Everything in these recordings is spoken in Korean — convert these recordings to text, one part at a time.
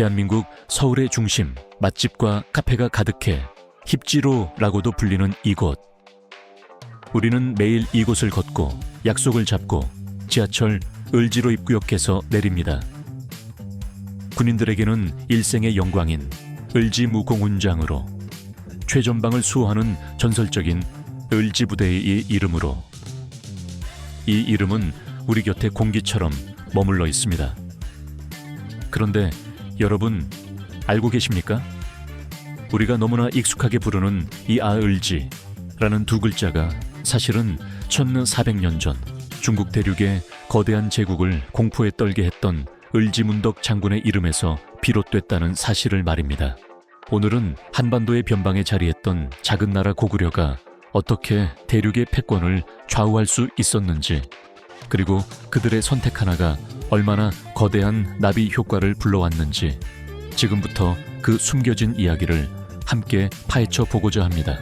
대한민국 서울의 중심, 맛집과 카페가 가득해 힙지로라고도 불리는 이곳. 우리는 매일 이곳을 걷고 약속을 잡고 지하철 을지로 입구역에서 내립니다. 군인들에게는 일생의 영광인 을지 무공훈장으로 최전방을 수호하는 전설적인 을지 부대의 이름으로 이 이름은 우리 곁에 공기처럼 머물러 있습니다. 그런데 여러분 알고 계십니까? 우리가 너무나 익숙하게 부르는 이 아을지라는 두 글자가 사실은 1400년 전 중국 대륙의 거대한 제국을 공포에 떨게 했던 을지문덕 장군의 이름에서 비롯됐다는 사실을 말입니다. 오늘은 한반도의 변방에 자리했던 작은 나라 고구려가 어떻게 대륙의 패권을 좌우할 수 있었는지, 그리고 그들의 선택 하나가 얼마나 거대한 나비 효과를 불러왔는지, 지금부터 그 숨겨진 이야기를 함께 파헤쳐 보고자 합니다.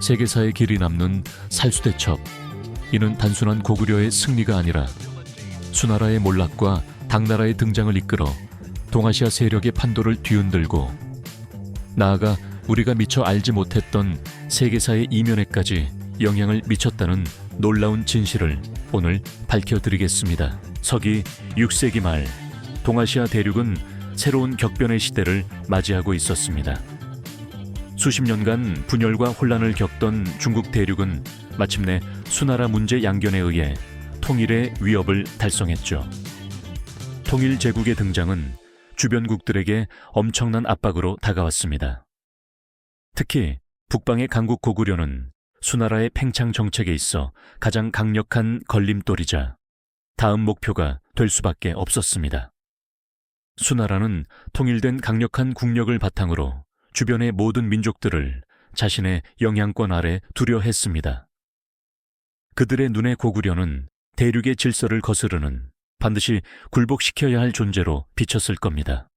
세계사의 길이 남는 살수대첩, 이는 단순한 고구려의 승리가 아니라 수나라의 몰락과 당나라의 등장을 이끌어 동아시아 세력의 판도를 뒤흔들고 나아가 우리가 미처 알지 못했던 세계사의 이면에까지 영향을 미쳤다는 놀라운 진실을 오늘 밝혀드리겠습니다. 서기 6세기 말 동아시아 대륙은 새로운 격변의 시대를 맞이하고 있었습니다. 수십 년간 분열과 혼란을 겪던 중국 대륙은 마침내 수나라 문제 양견에 의해 통일의 위협을 달성했죠. 통일 제국의 등장은 주변국들에게 엄청난 압박으로 다가왔습니다. 특히 북방의 강국 고구려는 수나라의 팽창 정책에 있어 가장 강력한 걸림돌이자 다음 목표가 될 수밖에 없었습니다. 수나라는 통일된 강력한 국력을 바탕으로 주변의 모든 민족들을 자신의 영향권 아래 두려 했습니다. 그들의 눈에 고구려는 대륙의 질서를 거스르는 반드시 굴복시켜야 할 존재로 비쳤을 겁니다.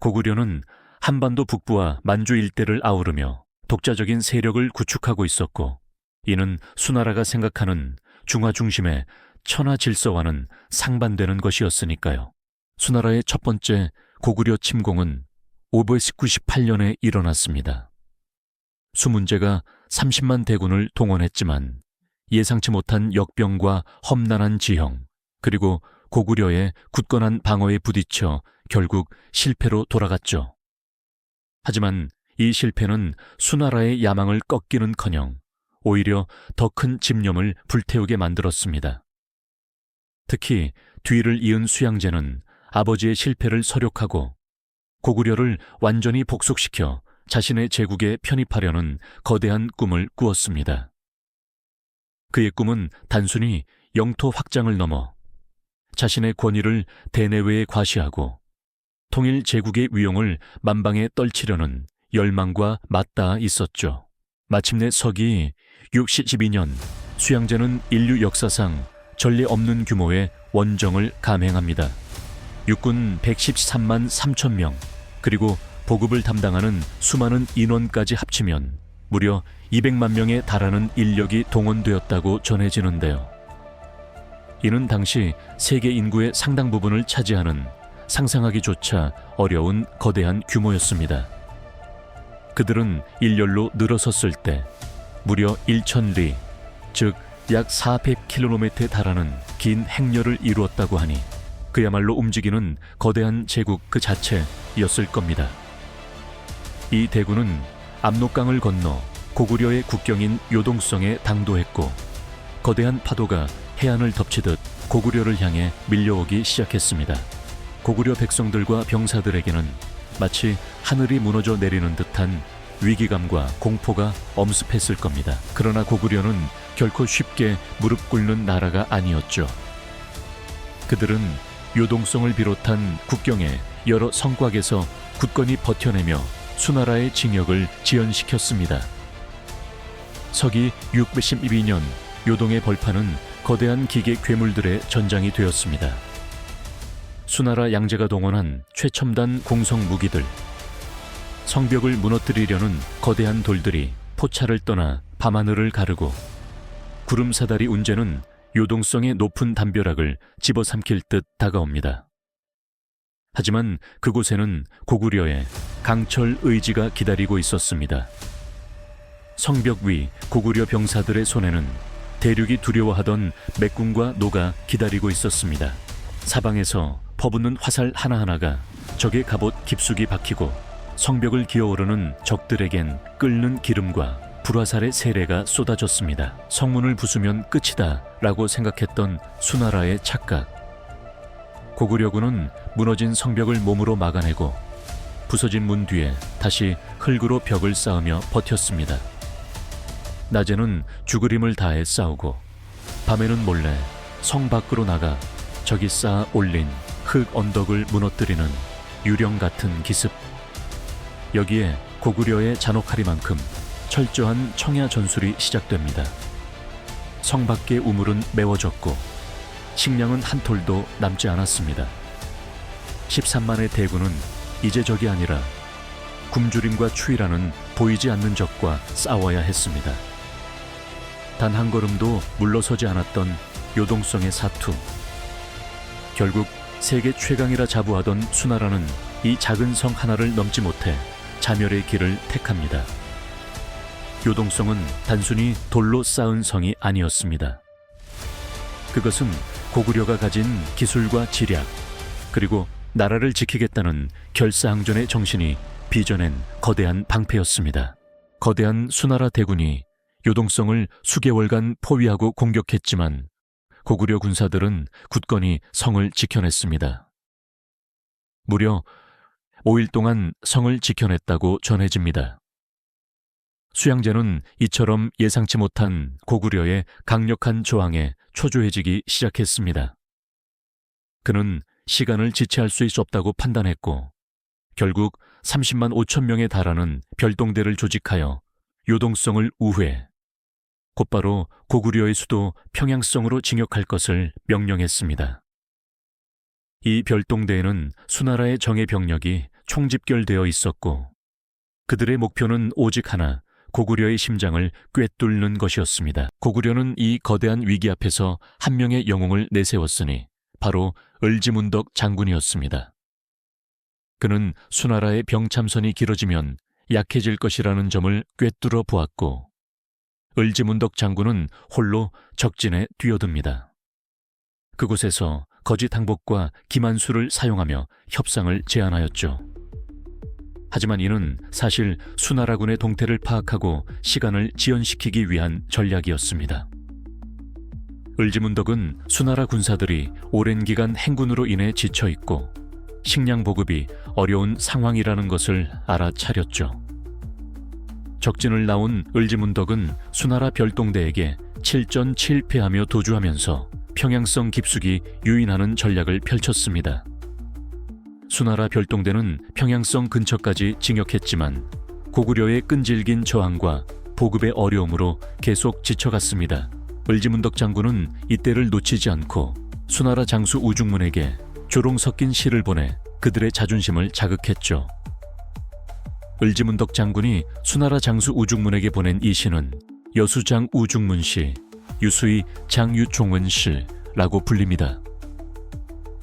고구려는 한반도 북부와 만주 일대를 아우르며 독자적인 세력을 구축하고 있었고, 이는 수나라가 생각하는 중화 중심의 천하 질서와는 상반되는 것이었으니까요. 수나라의 첫 번째 고구려 침공은 598년에 일어났습니다. 수문제가 30만 대군을 동원했지만 예상치 못한 역병과 험난한 지형, 그리고 고구려의 굳건한 방어에 부딪혀 결국 실패로 돌아갔죠. 하지만 이 실패는 수나라의 야망을 꺾기는커녕 오히려 더 큰 집념을 불태우게 만들었습니다. 특히 뒤를 이은 수양제는 아버지의 실패를 서력하고 고구려를 완전히 복속시켜 자신의 제국에 편입하려는 거대한 꿈을 꾸었습니다. 그의 꿈은 단순히 영토 확장을 넘어 자신의 권위를 대내외에 과시하고 통일 제국의 위용을 만방에 떨치려는 열망과 맞닿아 있었죠. 마침내 서기 62년 수양제는 인류 역사상 전례 없는 규모의 원정을 감행합니다. 육군 113만 3천 명, 그리고 보급을 담당하는 수많은 인원까지 합치면 무려 200만 명에 달하는 인력이 동원되었다고 전해지는데요. 이는 당시 세계 인구의 상당 부분을 차지하는 상상하기조차 어려운 거대한 규모였습니다. 그들은 일렬로 늘어섰을 때 무려 1천리, 즉 약 400km에 달하는 긴 행렬을 이루었다고 하니 그야말로 움직이는 거대한 제국 그 자체였을 겁니다. 이 대군은 압록강을 건너 고구려의 국경인 요동성에 당도했고 거대한 파도가 해안을 덮치듯 고구려를 향해 밀려오기 시작했습니다. 고구려 백성들과 병사들에게는 마치 하늘이 무너져 내리는 듯한 위기감과 공포가 엄습했을 겁니다. 그러나 고구려는 결코 쉽게 무릎 꿇는 나라가 아니었죠. 그들은 요동성을 비롯한 국경의 여러 성곽에서 굳건히 버텨내며 수나라의 징역을 지연시켰습니다. 서기 612년 요동의 벌판은 거대한 기계 괴물들의 전장이 되었습니다. 수나라 양제가 동원한 최첨단 공성 무기들, 성벽을 무너뜨리려는 거대한 돌들이 포차를 떠나 밤하늘을 가르고 구름 사다리 운제는 요동성의 높은 담벼락을 집어삼킬 듯 다가옵니다. 하지만 그곳에는 고구려의 강철 의지가 기다리고 있었습니다. 성벽 위 고구려 병사들의 손에는 대륙이 두려워하던 맥군과 노가 기다리고 있었습니다. 사방에서 퍼붓는 화살 하나하나가 적의 갑옷 깊숙이 박히고 성벽을 기어오르는 적들에겐 끓는 기름과 불화살의 세례가 쏟아졌습니다. 성문을 부수면 끝이다 라고 생각했던 수나라의 착각. 고구려군은 무너진 성벽을 몸으로 막아내고 부서진 문 뒤에 다시 흙으로 벽을 쌓으며 버텼습니다. 낮에는 죽으림을 다해 싸우고 밤에는 몰래 성 밖으로 나가 적이 쌓아 올린 흙 언덕을 무너뜨리는 유령 같은 기습. 여기에 고구려의 잔혹하리만큼 철저한 청야 전술이 시작됩니다. 성 밖의 우물은 메워졌고 식량은 한 톨도 남지 않았습니다. 13만의 대군은 이제 적이 아니라 굶주림과 추위라는 보이지 않는 적과 싸워야 했습니다. 단 한 걸음도 물러서지 않았던 요동성의 사투. 결국 세계 최강이라 자부하던 수나라는 이 작은 성 하나를 넘지 못해 자멸의 길을 택합니다. 요동성은 단순히 돌로 쌓은 성이 아니었습니다. 그것은 고구려가 가진 기술과 지략, 그리고 나라를 지키겠다는 결사항전의 정신이 빚어낸 거대한 방패였습니다. 거대한 수나라 대군이 요동성을 수개월간 포위하고 공격했지만 고구려 군사들은 굳건히 성을 지켜냈습니다. 무려 5일 동안 성을 지켜냈다고 전해집니다. 수양제는 이처럼 예상치 못한 고구려의 강력한 저항에 초조해지기 시작했습니다. 그는 시간을 지체할 수 없다고 판단했고 결국 30만 5천 명에 달하는 별동대를 조직하여 요동성을 우회, 곧바로 고구려의 수도 평양성으로 징역할 것을 명령했습니다. 이 별동대에는 수나라의 정예 병력이 총집결되어 있었고 그들의 목표는 오직 하나, 고구려의 심장을 꿰뚫는 것이었습니다. 고구려는 이 거대한 위기 앞에서 한 명의 영웅을 내세웠으니 바로 을지문덕 장군이었습니다. 그는 수나라의 병참선이 길어지면 약해질 것이라는 점을 꿰뚫어 보았고 을지문덕 장군은 홀로 적진에 뛰어듭니다. 그곳에서 거짓 항복과 기만수를 사용하며 협상을 제안하였죠. 하지만 이는 사실 수나라군의 동태를 파악하고 시간을 지연시키기 위한 전략이었습니다. 을지문덕은 수나라 군사들이 오랜 기간 행군으로 인해 지쳐 있고 식량 보급이 어려운 상황이라는 것을 알아차렸죠. 적진을 나온 을지문덕은 수나라 별동대에게 7전 7패하며 도주하면서 평양성 깊숙이 유인하는 전략을 펼쳤습니다. 수나라 별동대는 평양성 근처까지 징역했지만 고구려의 끈질긴 저항과 보급의 어려움으로 계속 지쳐갔습니다. 을지문덕 장군은 이때를 놓치지 않고 수나라 장수 우중문에게 조롱 섞인 시를 보내 그들의 자존심을 자극했죠. 을지문덕 장군이 수나라 장수 우중문에게 보낸 이 시는 여수장 우중문 시, 유수의 장유종은 시라고 불립니다.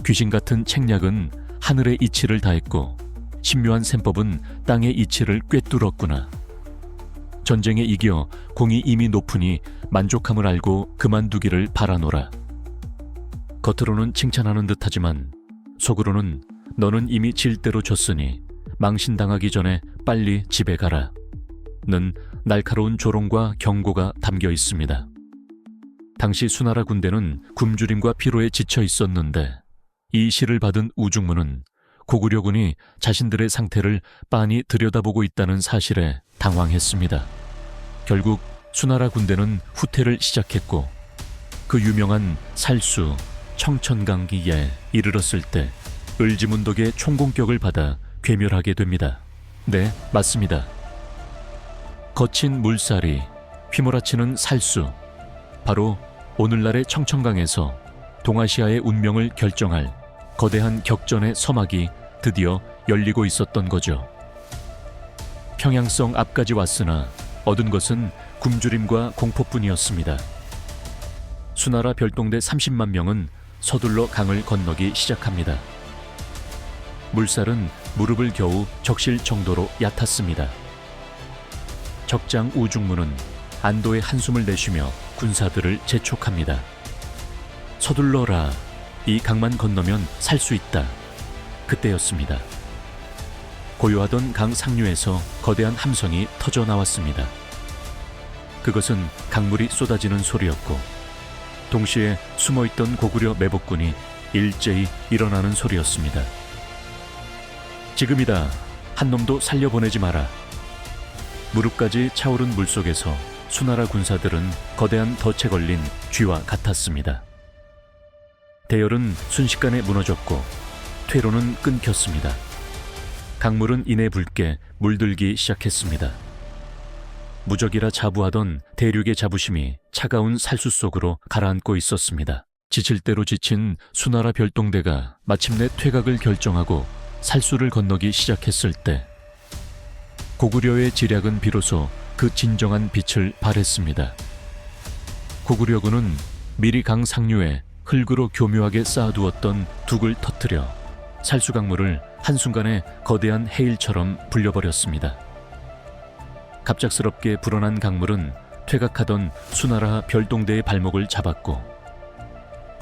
귀신 같은 책략은 하늘의 이치를 다했고 신묘한 셈법은 땅의 이치를 꿰뚫었구나. 전쟁에 이겨 공이 이미 높으니 만족함을 알고 그만두기를 바라노라. 겉으로는 칭찬하는 듯하지만 속으로는 너는 이미 질대로 졌으니 망신당하기 전에 빨리 집에 가라. 는 날카로운 조롱과 경고가 담겨 있습니다. 당시 수나라 군대는 굶주림과 피로에 지쳐 있었는데 이 시를 받은 우중문은 고구려군이 자신들의 상태를 빤히 들여다보고 있다는 사실에 당황했습니다. 결국 수나라 군대는 후퇴를 시작했고 그 유명한 살수 청천강기에 이르렀을 때 을지문덕의 총공격을 받아 괴멸하게 됩니다. 네, 맞습니다. 거친 물살이 휘몰아치는 살수 바로 오늘날의 청천강에서 동아시아의 운명을 결정할 거대한 격전의 서막이 드디어 열리고 있었던 거죠. 평양성 앞까지 왔으나 얻은 것은 굶주림과 공포뿐이었습니다. 수나라 별동대 30만 명은 서둘러 강을 건너기 시작합니다. 물살은 무릎을 겨우 적실 정도로 얕았습니다. 적장 우중문은 안도의 한숨을 내쉬며 군사들을 재촉합니다. 서둘러라. 이 강만 건너면 살 수 있다. 그때였습니다. 고요하던 강 상류에서 거대한 함성이 터져 나왔습니다. 그것은 강물이 쏟아지는 소리였고, 동시에 숨어있던 고구려 매복군이 일제히 일어나는 소리였습니다. 지금이다. 한 놈도 살려보내지 마라. 무릎까지 차오른 물속에서 수나라 군사들은 거대한 덫에 걸린 쥐와 같았습니다. 대열은 순식간에 무너졌고 퇴로는 끊겼습니다. 강물은 이내 붉게 물들기 시작했습니다. 무적이라 자부하던 대륙의 자부심이 차가운 살수 속으로 가라앉고 있었습니다. 지칠 대로 지친 수나라 별동대가 마침내 퇴각을 결정하고 살수를 건너기 시작했을 때 고구려의 지략은 비로소 그 진정한 빛을 발했습니다. 고구려군은 미리 강 상류에 흙으로 교묘하게 쌓아두었던 둑을 터뜨려 살수강물을 한순간에 거대한 해일처럼 불려버렸습니다. 갑작스럽게 불어난 강물은 퇴각하던 수나라 별동대의 발목을 잡았고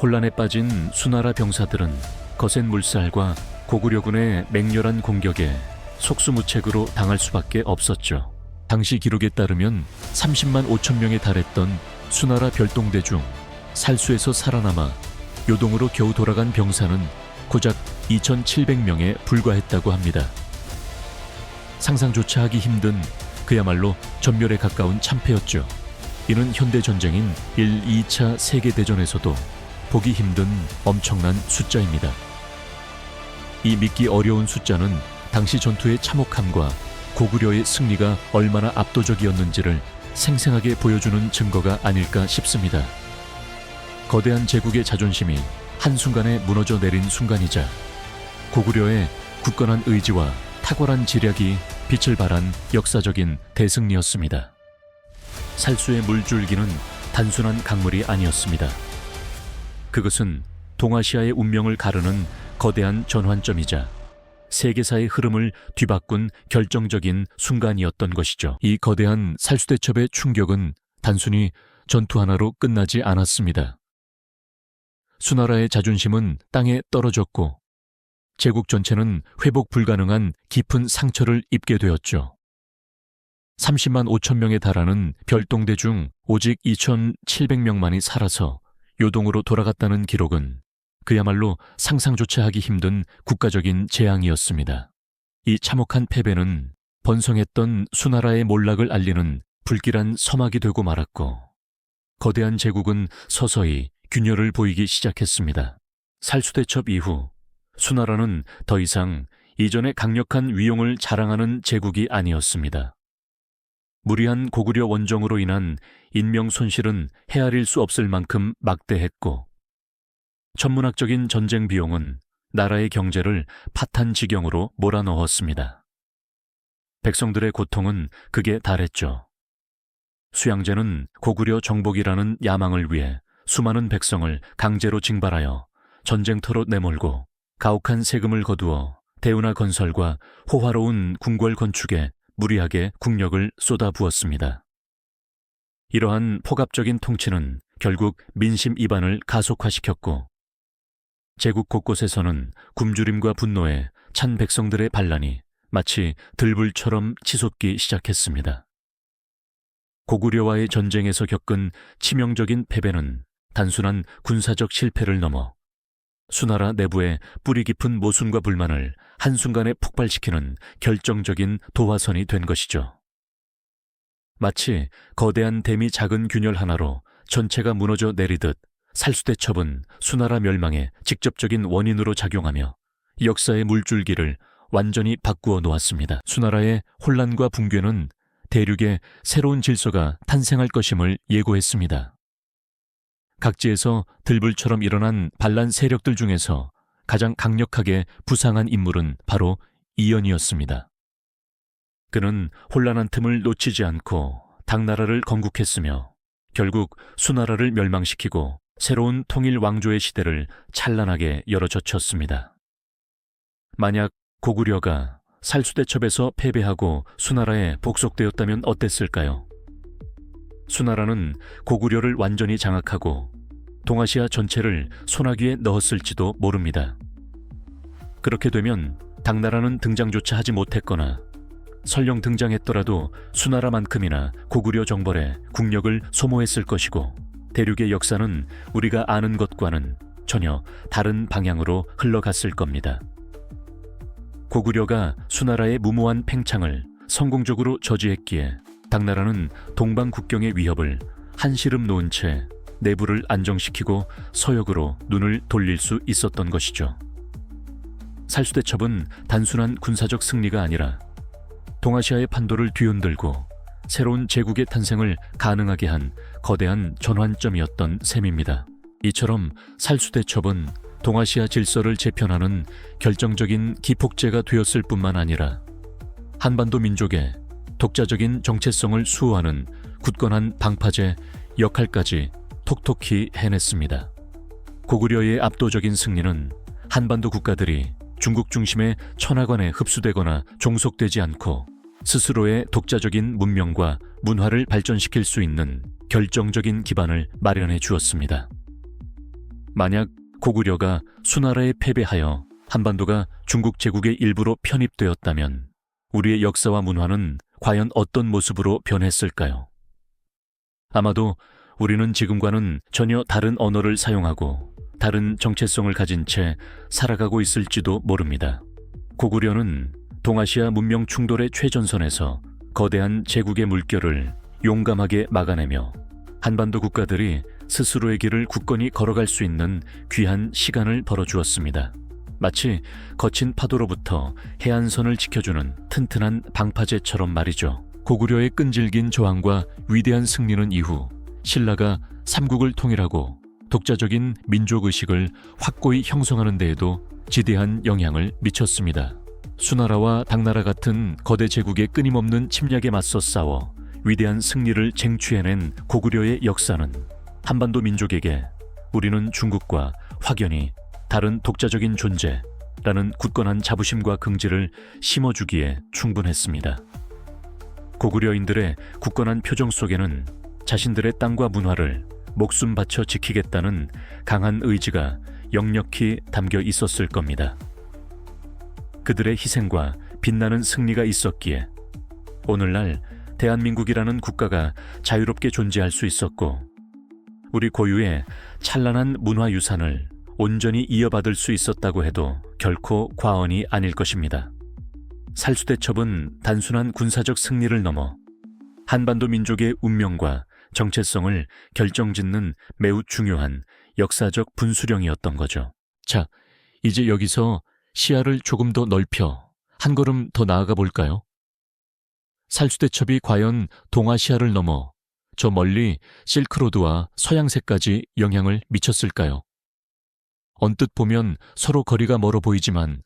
혼란에 빠진 수나라 병사들은 거센 물살과 고구려군의 맹렬한 공격에 속수무책으로 당할 수밖에 없었죠. 당시 기록에 따르면 30만 5천 명에 달했던 수나라 별동대 중 살수에서 살아남아 요동으로 겨우 돌아간 병사는 고작 2,700명에 불과했다고 합니다. 상상조차 하기 힘든 그야말로 전멸에 가까운 참패였죠. 이는 현대 전쟁인 1, 2차 세계 대전에서도 보기 힘든 엄청난 숫자입니다. 이 믿기 어려운 숫자는 당시 전투의 참혹함과 고구려의 승리가 얼마나 압도적이었는지를 생생하게 보여주는 증거가 아닐까 싶습니다. 거대한 제국의 자존심이 한순간에 무너져 내린 순간이자 고구려의 굳건한 의지와 탁월한 지략이 빛을 발한 역사적인 대승리였습니다. 살수의 물줄기는 단순한 강물이 아니었습니다. 그것은 동아시아의 운명을 가르는 거대한 전환점이자 세계사의 흐름을 뒤바꾼 결정적인 순간이었던 것이죠. 이 거대한 살수대첩의 충격은 단순히 전투 하나로 끝나지 않았습니다. 수나라의 자존심은 땅에 떨어졌고 제국 전체는 회복 불가능한 깊은 상처를 입게 되었죠. 30만 5천 명에 달하는 별동대 중 오직 2,700명만이 살아서 요동으로 돌아갔다는 기록은 그야말로 상상조차 하기 힘든 국가적인 재앙이었습니다. 이 참혹한 패배는 번성했던 수나라의 몰락을 알리는 불길한 서막이 되고 말았고 거대한 제국은 서서히 균열을 보이기 시작했습니다. 살수대첩 이후 수나라는 더 이상 이전의 강력한 위용을 자랑하는 제국이 아니었습니다. 무리한 고구려 원정으로 인한 인명 손실은 헤아릴 수 없을 만큼 막대했고 천문학적인 전쟁 비용은 나라의 경제를 파탄 지경으로 몰아넣었습니다. 백성들의 고통은 극에 달했죠. 수양제는 고구려 정복이라는 야망을 위해 수많은 백성을 강제로 징발하여 전쟁터로 내몰고 가혹한 세금을 거두어 대운하 건설과 호화로운 궁궐 건축에 무리하게 국력을 쏟아부었습니다. 이러한 포갑적인 통치는 결국 민심 이반을 가속화시켰고 제국 곳곳에서는 굶주림과 분노에 찬 백성들의 반란이 마치 들불처럼 치솟기 시작했습니다. 고구려와의 전쟁에서 겪은 치명적인 패배는 단순한 군사적 실패를 넘어 수나라 내부의 뿌리 깊은 모순과 불만을 한순간에 폭발시키는 결정적인 도화선이 된 것이죠. 마치 거대한 댐이 작은 균열 하나로 전체가 무너져 내리듯 살수대첩은 수나라 멸망의 직접적인 원인으로 작용하며 역사의 물줄기를 완전히 바꾸어 놓았습니다. 수나라의 혼란과 붕괴는 대륙에 새로운 질서가 탄생할 것임을 예고했습니다. 각지에서 들불처럼 일어난 반란 세력들 중에서 가장 강력하게 부상한 인물은 바로 이연이었습니다. 그는 혼란한 틈을 놓치지 않고 당나라를 건국했으며 결국 수나라를 멸망시키고 새로운 통일 왕조의 시대를 찬란하게 열어젖혔습니다. 만약 고구려가 살수대첩에서 패배하고 수나라에 복속되었다면 어땠을까요? 수나라는 고구려를 완전히 장악하고 동아시아 전체를 소나기에 넣었을지도 모릅니다. 그렇게 되면 당나라는 등장조차 하지 못했거나 설령 등장했더라도 수나라만큼이나 고구려 정벌에 국력을 소모했을 것이고 대륙의 역사는 우리가 아는 것과는 전혀 다른 방향으로 흘러갔을 겁니다. 고구려가 수나라의 무모한 팽창을 성공적으로 저지했기에 당나라는 동방 국경의 위협을 한시름 놓은 채 내부를 안정시키고 서역으로 눈을 돌릴 수 있었던 것이죠. 살수대첩은 단순한 군사적 승리가 아니라 동아시아의 판도를 뒤흔들고 새로운 제국의 탄생을 가능하게 한 거대한 전환점이었던 셈입니다. 이처럼 살수대첩은 동아시아 질서를 재편하는 결정적인 기폭제가 되었을 뿐만 아니라 한반도 민족의 독자적인 정체성을 수호하는 굳건한 방파제 역할까지 톡톡히 해냈습니다. 고구려의 압도적인 승리는 한반도 국가들이 중국 중심의 천하관에 흡수되거나 종속되지 않고 스스로의 독자적인 문명과 문화를 발전시킬 수 있는 결정적인 기반을 마련해 주었습니다. 만약 고구려가 수나라에 패배하여 한반도가 중국 제국의 일부로 편입되었다면 우리의 역사와 문화는 과연 어떤 모습으로 변했을까요? 아마도 우리는 지금과는 전혀 다른 언어를 사용하고 다른 정체성을 가진 채 살아가고 있을지도 모릅니다. 고구려는 동아시아 문명 충돌의 최전선에서 거대한 제국의 물결을 용감하게 막아내며 한반도 국가들이 스스로의 길을 굳건히 걸어갈 수 있는 귀한 시간을 벌어주었습니다. 마치 거친 파도로부터 해안선을 지켜주는 튼튼한 방파제처럼 말이죠. 고구려의 끈질긴 저항과 위대한 승리는 이후 신라가 삼국을 통일하고 독자적인 민족 의식을 확고히 형성하는 데에도 지대한 영향을 미쳤습니다. 수나라와 당나라 같은 거대 제국의 끊임없는 침략에 맞서 싸워 위대한 승리를 쟁취해낸 고구려의 역사는 한반도 민족에게 우리는 중국과 확연히 다른 독자적인 존재라는 굳건한 자부심과 긍지를 심어주기에 충분했습니다. 고구려인들의 굳건한 표정 속에는 자신들의 땅과 문화를 목숨 바쳐 지키겠다는 강한 의지가 역력히 담겨 있었을 겁니다. 그들의 희생과 빛나는 승리가 있었기에 오늘날 대한민국이라는 국가가 자유롭게 존재할 수 있었고 우리 고유의 찬란한 문화유산을 온전히 이어받을 수 있었다고 해도 결코 과언이 아닐 것입니다. 살수대첩은 단순한 군사적 승리를 넘어 한반도 민족의 운명과 정체성을 결정짓는 매우 중요한 역사적 분수령이었던 거죠. 자, 이제 여기서 시야를 조금 더 넓혀 한 걸음 더 나아가 볼까요? 살수대첩이 과연 동아시아를 넘어 저 멀리 실크로드와 서양세까지 영향을 미쳤을까요? 언뜻 보면 서로 거리가 멀어 보이지만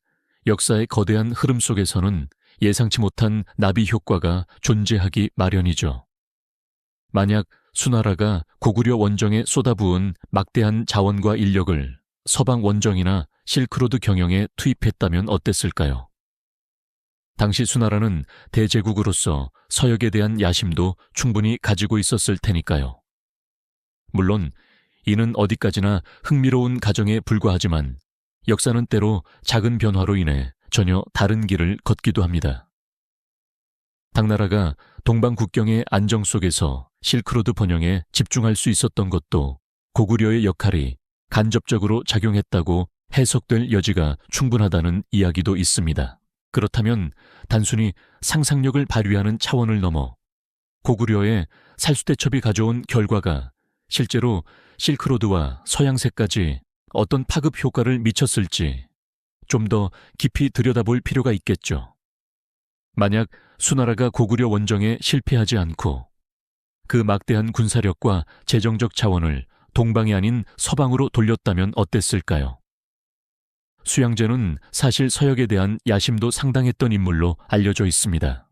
역사의 거대한 흐름 속에서는 예상치 못한 나비 효과가 존재하기 마련이죠. 만약 수나라가 고구려 원정에 쏟아부은 막대한 자원과 인력을 서방 원정이나 실크로드 경영에 투입했다면 어땠을까요? 당시 수나라는 대제국으로서 서역에 대한 야심도 충분히 가지고 있었을 테니까요. 물론 이는 어디까지나 흥미로운 가정에 불과하지만 역사는 때로 작은 변화로 인해 전혀 다른 길을 걷기도 합니다. 당나라가 동방 국경의 안정 속에서 실크로드 번영에 집중할 수 있었던 것도 고구려의 역할이 간접적으로 작용했다고 해석될 여지가 충분하다는 이야기도 있습니다. 그렇다면 단순히 상상력을 발휘하는 차원을 넘어 고구려의 살수대첩이 가져온 결과가 실제로 실크로드와 서양세까지 어떤 파급 효과를 미쳤을지 좀 더 깊이 들여다볼 필요가 있겠죠. 만약 수나라가 고구려 원정에 실패하지 않고 그 막대한 군사력과 재정적 자원을 동방이 아닌 서방으로 돌렸다면 어땠을까요? 수양제는 사실 서역에 대한 야심도 상당했던 인물로 알려져 있습니다.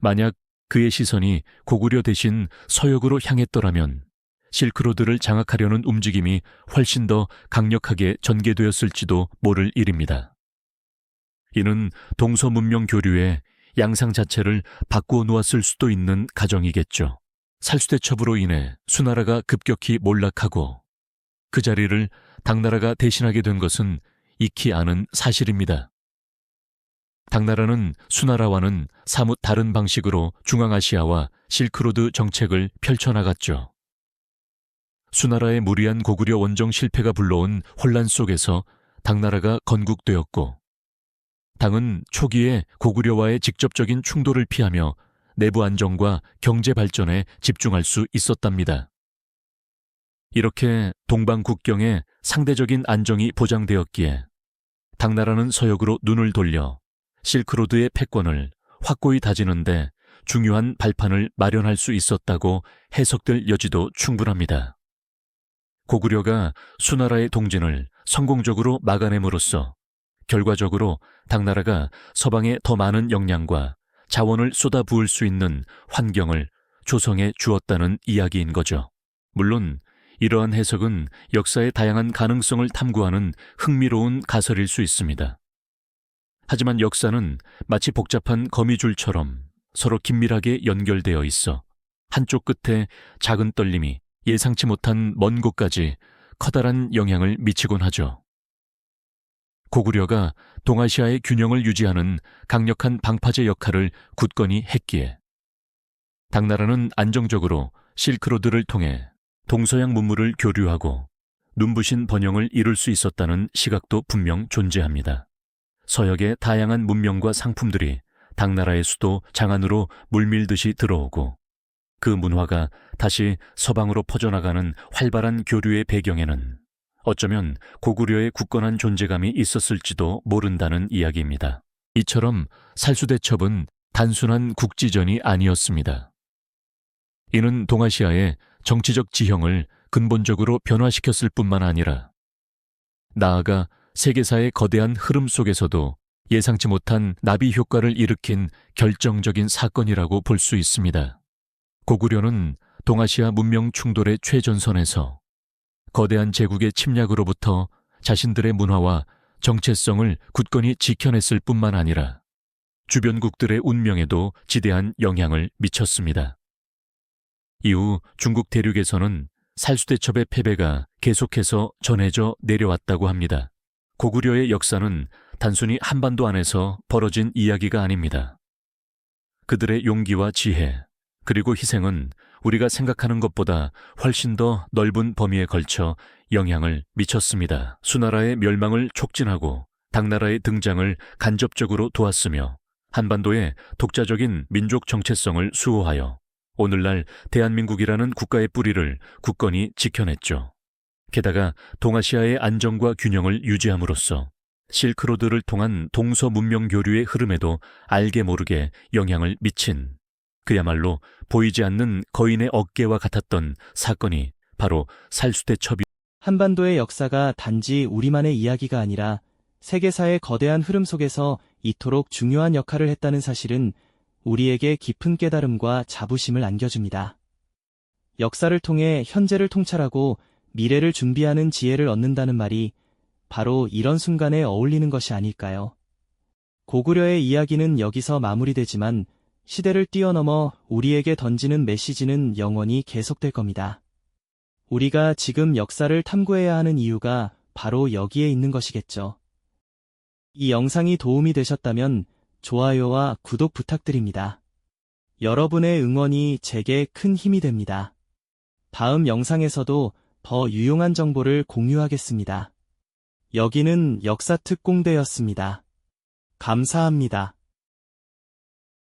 만약 그의 시선이 고구려 대신 서역으로 향했더라면 실크로드를 장악하려는 움직임이 훨씬 더 강력하게 전개되었을지도 모를 일입니다. 이는 동서 문명 교류의 양상 자체를 바꾸어 놓았을 수도 있는 가정이겠죠. 살수대첩으로 인해 수나라가 급격히 몰락하고 그 자리를 당나라가 대신하게 된 것은 익히 아는 사실입니다. 당나라는 수나라와는 사뭇 다른 방식으로 중앙아시아와 실크로드 정책을 펼쳐나갔죠. 수나라의 무리한 고구려 원정 실패가 불러온 혼란 속에서 당나라가 건국되었고, 당은 초기에 고구려와의 직접적인 충돌을 피하며 내부 안정과 경제 발전에 집중할 수 있었답니다. 이렇게 동방 국경에 상대적인 안정이 보장되었기에 당나라는 서역으로 눈을 돌려 실크로드의 패권을 확고히 다지는데 중요한 발판을 마련할 수 있었다고 해석될 여지도 충분합니다. 고구려가 수나라의 동진을 성공적으로 막아냄으로써 결과적으로 당나라가 서방에 더 많은 역량과 자원을 쏟아부을 수 있는 환경을 조성해 주었다는 이야기인 거죠. 물론 이러한 해석은 역사의 다양한 가능성을 탐구하는 흥미로운 가설일 수 있습니다. 하지만 역사는 마치 복잡한 거미줄처럼 서로 긴밀하게 연결되어 있어 한쪽 끝에 작은 떨림이 예상치 못한 먼 곳까지 커다란 영향을 미치곤 하죠. 고구려가 동아시아의 균형을 유지하는 강력한 방파제 역할을 굳건히 했기에 당나라는 안정적으로 실크로드를 통해 동서양 문물을 교류하고 눈부신 번영을 이룰 수 있었다는 시각도 분명 존재합니다. 서역의 다양한 문명과 상품들이 당나라의 수도 장안으로 물밀듯이 들어오고 그 문화가 다시 서방으로 퍼져나가는 활발한 교류의 배경에는 어쩌면 고구려의 굳건한 존재감이 있었을지도 모른다는 이야기입니다. 이처럼 살수대첩은 단순한 국지전이 아니었습니다. 이는 동아시아의 정치적 지형을 근본적으로 변화시켰을 뿐만 아니라 나아가 세계사의 거대한 흐름 속에서도 예상치 못한 나비 효과를 일으킨 결정적인 사건이라고 볼 수 있습니다. 고구려는 동아시아 문명 충돌의 최전선에서 거대한 제국의 침략으로부터 자신들의 문화와 정체성을 굳건히 지켜냈을 뿐만 아니라 주변국들의 운명에도 지대한 영향을 미쳤습니다. 이후 중국 대륙에서는 살수대첩의 패배가 계속해서 전해져 내려왔다고 합니다. 고구려의 역사는 단순히 한반도 안에서 벌어진 이야기가 아닙니다. 그들의 용기와 지혜, 그리고 희생은 우리가 생각하는 것보다 훨씬 더 넓은 범위에 걸쳐 영향을 미쳤습니다. 수나라의 멸망을 촉진하고 당나라의 등장을 간접적으로 도왔으며 한반도의 독자적인 민족 정체성을 수호하여 오늘날 대한민국이라는 국가의 뿌리를 굳건히 지켜냈죠. 게다가 동아시아의 안정과 균형을 유지함으로써 실크로드를 통한 동서 문명 교류의 흐름에도 알게 모르게 영향을 미친 그야말로 보이지 않는 거인의 어깨와 같았던 사건이 바로 살수대첩이 한반도의 역사가 단지 우리만의 이야기가 아니라 세계사의 거대한 흐름 속에서 이토록 중요한 역할을 했다는 사실은 우리에게 깊은 깨달음과 자부심을 안겨줍니다. 역사를 통해 현재를 통찰하고 미래를 준비하는 지혜를 얻는다는 말이 바로 이런 순간에 어울리는 것이 아닐까요? 고구려의 이야기는 여기서 마무리되지만 시대를 뛰어넘어 우리에게 던지는 메시지는 영원히 계속될 겁니다. 우리가 지금 역사를 탐구해야 하는 이유가 바로 여기에 있는 것이겠죠. 이 영상이 도움이 되셨다면 좋아요와 구독 부탁드립니다. 여러분의 응원이 제게 큰 힘이 됩니다. 다음 영상에서도 더 유용한 정보를 공유하겠습니다. 여기는 역사특공대였습니다. 감사합니다.